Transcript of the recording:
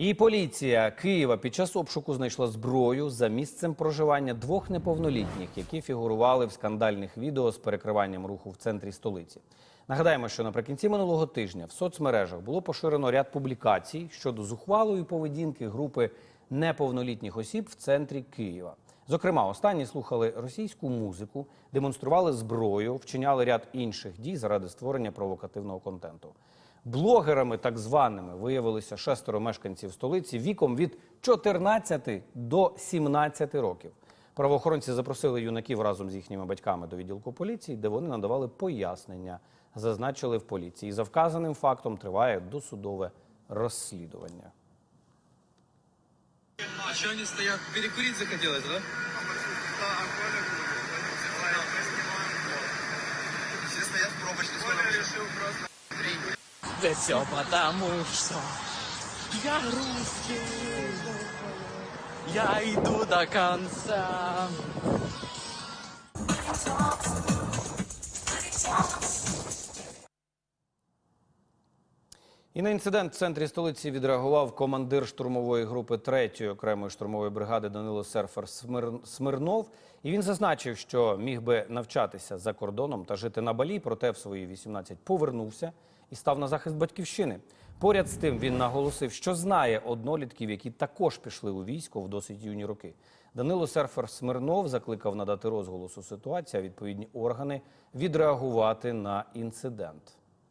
І поліція Києва під час обшуку знайшла зброю за місцем проживання двох неповнолітніх, які фігурували в скандальних відео з перекриванням руху в центрі столиці. Нагадаємо, що наприкінці минулого тижня в соцмережах було поширено ряд публікацій щодо зухвалої поведінки групи неповнолітніх осіб в центрі Києва. Зокрема, останні слухали російську музику, демонстрували зброю, вчиняли ряд інших дій заради створення провокативного контенту. Блогерами так званими виявилися шестеро мешканців столиці віком від 14 до 17 років. Правоохоронці запросили юнаків разом з їхніми батьками до відділку поліції, де вони надавали пояснення, зазначили в поліції. За вказаним фактом триває досудове розслідування. А что они стоят? Перекурить захотелось, да? Все стоят в пробочке. Да все потому что я русский. Я иду до конца. І на інцидент в центрі столиці відреагував командир штурмової групи 3-ї окремої штурмової бригади Данило Серфер Смир- Смирнов. І він зазначив, що міг би навчатися за кордоном та жити на Балі, проте в свої 18 повернувся і став на захист батьківщини. Поряд з тим він наголосив, що знає однолітків, які також пішли у військо в досить юні роки. Данило Серфер Смирнов закликав надати розголосу ситуації, а відповідні органи відреагувати на інцидент.